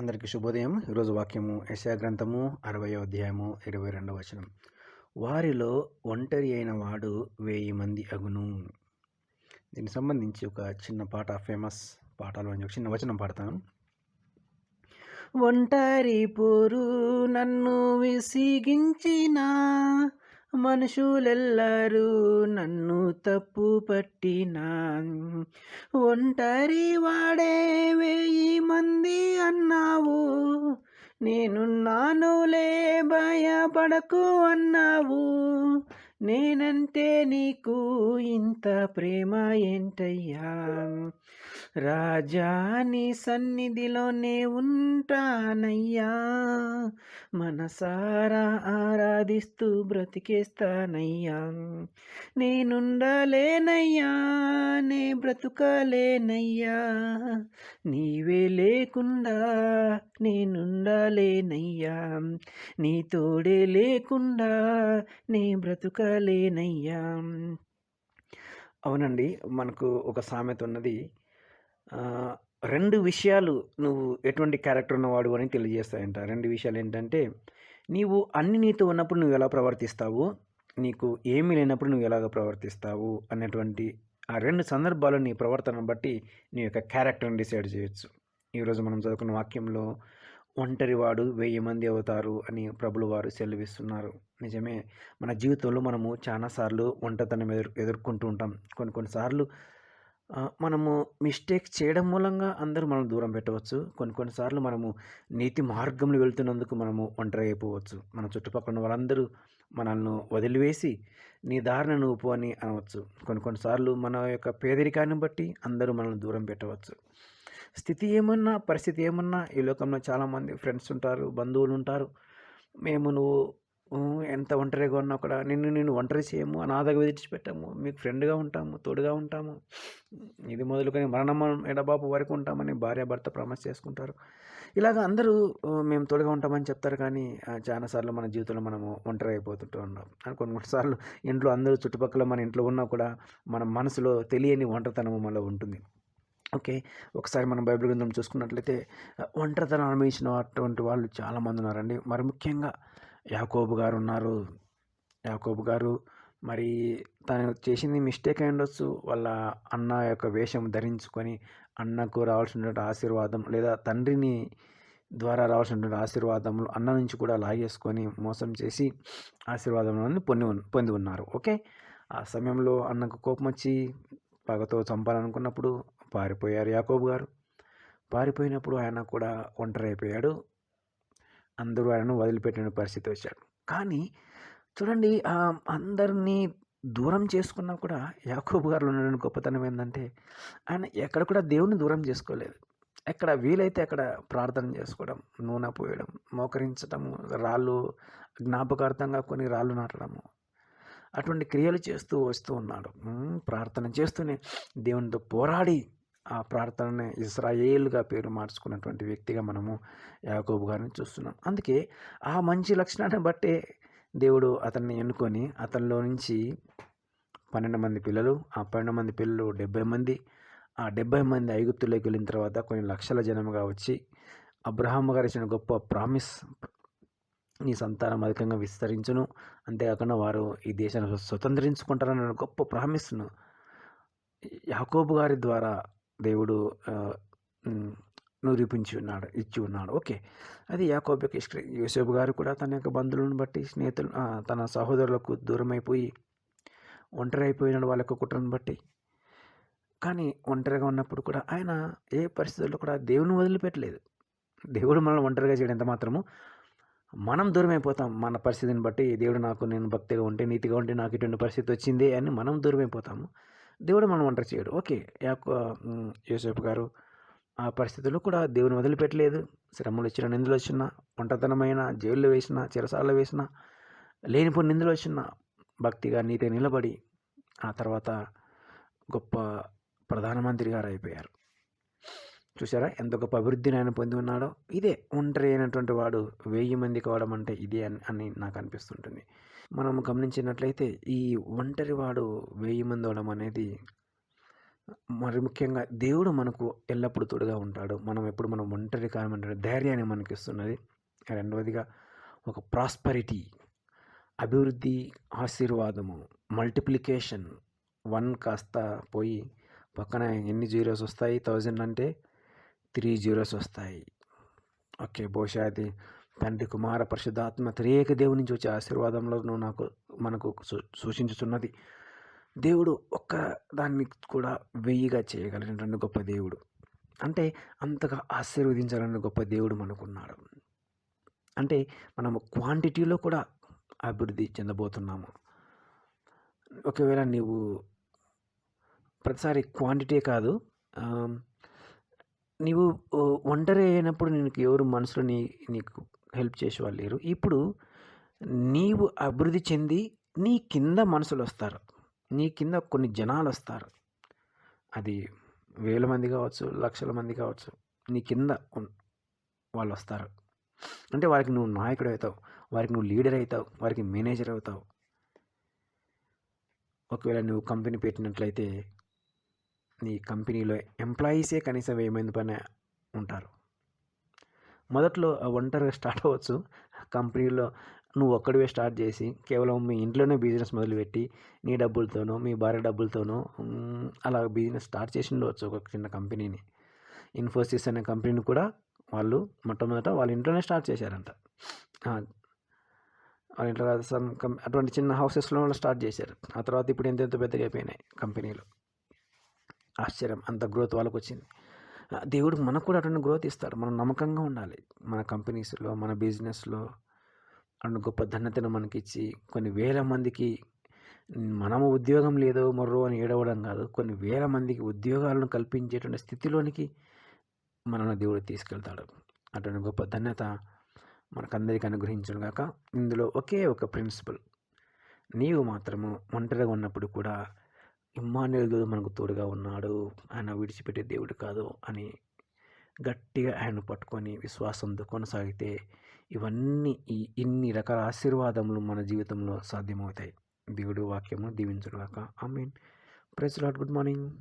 అందరికీ శుభోదయం. ఈరోజు వాక్యము యశా గ్రంథము అరవై అధ్యాయము ఇరవై రెండవ వచనం. వారిలో ఒంటరి అయిన వాడు వెయ్యి మంది అగును. దీనికి సంబంధించి ఒక చిన్న పాట ఫేమస్ పాటలు అని ఒక చిన్న వచనం పాడతాను. ఒంటరి పోరు నన్ను విసిగించిన మనుషులెల్లరూ నన్ను తప్పు పట్టిన ఒంటరి వాడే నేనున్నానులే భయపడకు అన్నావు. నేనంటే నీకు ఇంత ప్రేమ ఏంటయ్యా? రాజాని సన్నిధిలోనే ఉంటానయ్యా. మనసారా ఆరాధిస్తూ బ్రతికేస్తానయ్యా. నేనుండలేనయ్యా నే బ్రతుకలేనయ్యా. నీవే లేకుండా నేనుండలేనయ్యా. నీ తోడే లేకుండా నే బ్రతుకలేనయ్యా. అవునండి మనకు ఒక సామెత ఉన్నది రెండు విషయాలు నువ్వు ఎటువంటి క్యారెక్టర్ ఉన్నవాడు అని తెలియజేస్తాయంట. రెండు విషయాలు ఏంటంటే నీవు అన్ని నీతో ఉన్నప్పుడు నువ్వు ఎలా ప్రవర్తిస్తావు? నీకు ఏమీ లేనప్పుడు నువ్వు ఎలాగ ప్రవర్తిస్తావు? అనేటువంటి ఆ రెండు సందర్భాలు నీ ప్రవర్తనను బట్టి నీ యొక్క క్యారెక్టర్ని డిసైడ్ చేయొచ్చు. ఈరోజు మనం చదువుకున్న వాక్యంలో ఒంటరివాడు వెయ్యి మంది అవుతారు అని ప్రభులు వారు సెలవిస్తున్నారు. నిజమే మన జీవితంలో మనము చాలాసార్లు ఒంటతనం ఎదుర్ ఎదుర్కొంటూ ఉంటాం. కొన్ని కొన్నిసార్లు మనము మిస్టేక్స్ చేయడం మూలంగా అందరూ మనం దూరం పెట్టవచ్చు. కొన్ని కొన్నిసార్లు మనము నీతి మార్గంలో వెళ్తున్నందుకు మనము ఒంటరి అయిపోవచ్చు. మన చుట్టుపక్కల ఉన్న వాళ్ళందరూ మనల్ని వదిలివేసి నీ దారిన నువ్వు అని అనవచ్చు. కొన్ని కొన్నిసార్లు మన యొక్క పేదరికాన్ని బట్టి అందరూ మనల్ని దూరం పెట్టవచ్చు. స్థితి ఏమన్నా పరిస్థితి ఏమన్నా ఈ లోకంలో చాలామంది ఫ్రెండ్స్ ఉంటారు బంధువులు ఉంటారు. మేము నువ్వు ఎంత ఒంటరిగా ఉన్నా కూడా నిన్ను నేను ఒంటరి చేయము అనాథగా విడిచిపెట్టాము మీకు ఫ్రెండ్గా ఉంటాము తోడుగా ఉంటాము. ఇది మొదలుకొని మరణం ఎడబాపు వరకు ఉంటామని భార్య భర్త ప్రామిస్ చేసుకుంటారు. ఇలాగ అందరూ మేము తోడుగా ఉంటామని చెప్తారు కానీ చాలాసార్లు మన జీవితంలో మనము ఒంటరి అయిపోతుంటూ ఉన్నాం. అని కొన్ని కొన్నిసార్లు ఇంట్లో అందరూ చుట్టుపక్కల మన ఇంట్లో ఉన్నా కూడా మన మనసులో తెలియని ఒంటరితనము మనలో ఉంటుంది. ఓకే ఒకసారి మనం బైబిల్ గ్రంథం చూసుకున్నట్లయితే ఒంటరితనం అనుభవించిన అటువంటి వాళ్ళు చాలామంది ఉన్నారండి. మరి ముఖ్యంగా యాకోబు గారు ఉన్నారు యాకోబు గారు మరి తను చేసింది మిస్టేక్ అయి ఉండొచ్చు. వాళ్ళ అన్న యొక్క వేషం ధరించుకొని అన్నకు రావాల్సినటువంటి ఆశీర్వాదం లేదా తండ్రిని ద్వారా రావాల్సినటువంటి ఆశీర్వాదములు అన్న నుంచి కూడా లాగేసుకొని మోసం చేసి ఆశీర్వాదములను పొంది పొంది ఉన్నారు. ఓకే? ఆ సమయంలో అన్నకు కోపం వచ్చి పగతో చంపాలనుకున్నప్పుడు పారిపోయారు యాకోబు గారు. పారిపోయినప్పుడు ఆయన కూడా ఒంటరి అయిపోయాడు. అందరూ ఆయనను వదిలిపెట్టిన పరిస్థితి వచ్చాడు. కానీ చూడండి అందరినీ దూరం చేసుకున్నా కూడా యాకోబు గారు ఉన్న గొప్పతనం ఏంటంటే ఆయన ఎక్కడ కూడా దేవుని దూరం చేసుకోలేదు. ఎక్కడ వీలైతే అక్కడ ప్రార్థన చేసుకోవడం నూనె పోయడం మోకరించడము రాళ్ళు జ్ఞాపకార్థంగా కొన్ని రాళ్ళు నాటడము అటువంటి క్రియలు చేస్తూ వస్తూ ఉన్నాడు. ప్రార్థన చేస్తూనే దేవునితో పోరాడి ఆ ప్రార్థనని ఇస్రాయేల్గా పేరు మార్చుకున్నటువంటి వ్యక్తిగా మనము యాకోబు గారిని చూస్తున్నాం. అందుకే ఆ మంచి లక్షణాన్ని బట్టే దేవుడు అతన్ని ఎన్నుకొని అతనిలో నుంచి పన్నెండు మంది పిల్లలు ఆ పన్నెండు మంది పిల్లలు డెబ్బై మంది ఆ డెబ్బై మంది ఐగుప్తులోకి వెళ్ళిన తర్వాత కొన్ని లక్షల జనముగా వచ్చి అబ్రహాం గారు ఇచ్చిన గొప్ప ప్రామిస్ నీ సంతానం అధికంగా విస్తరించును. అంతేకాకుండా వారు ఈ దేశాన్ని స్వతంత్రించుకుంటారన్న గొప్ప ప్రామిస్ను యాకోబు గారి ద్వారా దేవుడు నిరూపించి ఉన్నాడు ఇచ్చి ఉన్నాడు. ఓకే. అది యాకోబ్ యూసేఫ్ గారు కూడా తన యొక్క బంధువులను బట్టి స్నేహితులు తన సహోదరులకు దూరమైపోయి ఒంటరి అయిపోయినాడు వాళ్ళ యొక్క కుట్రను బట్టి. కానీ ఒంటరిగా ఉన్నప్పుడు కూడా ఆయన ఏ పరిస్థితుల్లో కూడా దేవుని వదిలిపెట్టలేదు. దేవుడు మనల్ని ఒంటరిగా చేయడం ఎంత మాత్రము మనం దూరం అయిపోతాం మన పరిస్థితిని బట్టి. దేవుడు నాకు నేను భక్తిగా ఉంటే నీతిగా ఉంటే నాకు ఇటువంటి పరిస్థితి వచ్చింది అని మనం దూరం అయిపోతాము దేవుడు మనం ఒంటరి చేయడు. ఓకే. యాక్ యోసేపు గారు ఆ పరిస్థితుల్లో కూడా దేవుని వదిలిపెట్టలేదు. శ్రమలు వచ్చిన నిందులు వచ్చిన ఒంటతనమైన జైల్లో వేసిన చిరసాలలో వేసిన లేనిపోయిన నిందులు వచ్చిన భక్తిగా నీతిగా నిలబడి ఆ తర్వాత గొప్ప ప్రధానమంత్రి గారు అయిపోయారు. చూసారా ఎంత గొప్ప అభివృద్ధిని ఆయన పొంది ఉన్నాడో? ఇదే ఒంటరి అయినటువంటి వాడు వెయ్యి మంది కావడం అంటే ఇదే అని నాకు అనిపిస్తుంటుంది. మనం గమనించినట్లయితే ఈ ఒంటరివాడు వేయి వెయ్యి మంది అవడం అనేది మరి ముఖ్యంగా దేవుడు మనకు ఎల్లప్పుడూ తోడుగా ఉంటాడు. మనం ఎప్పుడు మనం ఒంటరి కామంటాడు ధైర్యాన్ని మనకి ఇస్తున్నది రెండవదిగా ఒక ప్రాస్పరిటీ అభివృద్ధి ఆశీర్వాదము మల్టిప్లికేషన్ వన్ కాస్త పోయి పక్కన ఎన్ని జీరోస్ వస్తాయి? థౌజండ్ అంటే త్రీ జీరోస్ వస్తాయి. ఓకే బహుశా అది తండ్రి కుమార పరిశుద్ధాత్మ త్రియేక దేవుని నుంచి వచ్చే ఆశీర్వాదంలో నాకు మనకు సూ- సూచించుతున్నది దేవుడు ఒక్క దాన్ని కూడా వెయ్యిగా చేయగలిగినటువంటి గొప్ప దేవుడు. అంటే అంతగా ఆశీర్వదించాలని గొప్ప దేవుడు మనకున్నాడు. అంటే మనము క్వాంటిటీలో కూడా అభివృద్ధి చెందబోతున్నాము. ఒకవేళ నీవు ప్రతిసారి క్వాంటిటీ కాదు నీవు ఒంటరి అయినప్పుడు నీకు ఎవరు మనసులో నీ నీకు హెల్ప్ చేసేవాళ్ళు లేరు. ఇప్పుడు నీవు అభివృద్ధి చెంది నీ కింద మనుషులు వస్తారు. నీ కింద కొన్ని జనాలు వస్తారు. అది వేల మంది కావచ్చు లక్షల మంది కావచ్చు నీ కింద వాళ్ళు వస్తారు. అంటే వారికి నువ్వు నాయకుడు అవుతావు వారికి నువ్వు లీడర్ అవుతావు వారికి మేనేజర్ అవుతావు. ఒకవేళ నువ్వు కంపెనీ పెట్టినట్లయితే నీ కంపెనీలో ఎంప్లాయీసే కనీసం వెయ్యి మంది పైన ఉంటారు. మొదట్లో ఒంటరిగా స్టార్ట్ అవ్వచ్చు. కంపెనీలో నువ్వు ఒక్కడివే స్టార్ట్ చేసి కేవలం మీ ఇంట్లోనే బిజినెస్ మొదలుపెట్టి నీ డబ్బులతోనో మీ భార్య డబ్బులతోనో అలా బిజినెస్ స్టార్ట్ చేసి ఉండవచ్చు ఒక చిన్న కంపెనీని. ఇన్ఫోసిస్ అనే కంపెనీని కూడా వాళ్ళు మొట్టమొదట వాళ్ళ ఇంట్లోనే స్టార్ట్ చేశారంట. వాళ్ళ ఇంట్లో సమ్ అటువంటి చిన్న హౌసెస్లో వాళ్ళు స్టార్ట్ చేశారు. ఆ తర్వాత ఇప్పుడు ఎంత ఎంత పెద్దగా అయిపోయినాయి కంపెనీలు? ఆశ్చర్యం అంత గ్రోత్ వాళ్ళకు వచ్చింది దేవుడు మనకు కూడా అటువంటి గ్రోత్ ఇస్తాడు. మనం నమ్మకంగా ఉండాలి. మన కంపెనీస్లో మన బిజినెస్లో అటువంటి గొప్ప ధన్యతను మనకిచ్చి కొన్ని వేల మందికి మనము ఉద్యోగం లేదో మర్రో అని ఏడవడం కాదు. కొన్ని వేల మందికి ఉద్యోగాలను కల్పించేటువంటి స్థితిలోనికి మనల్ని దేవుడు తీసుకెళ్తాడు. అటువంటి గొప్ప ధన్యత మనకందరికీ అనుగ్రహించను గాక. ఇందులో ఒకే ఒక ప్రిన్సిపల్ నీవు మాత్రము ఒంటరిగా ఉన్నప్పుడు కూడా ఇమ్మానుయేలు దేవుడు మనకు తోడుగా ఉన్నాడు. ఆయన విడిచిపెట్టే దేవుడు కాదు అని గట్టిగా ఆయన పట్టుకొని విశ్వాసంతో కొనసాగితే ఇవన్నీ ఈ ఇన్ని రకాల ఆశీర్వాదములు మన జీవితంలో సాధ్యమవుతాయి. దేవుడు వాక్యము దీవించుగాక I mean press lot good morning.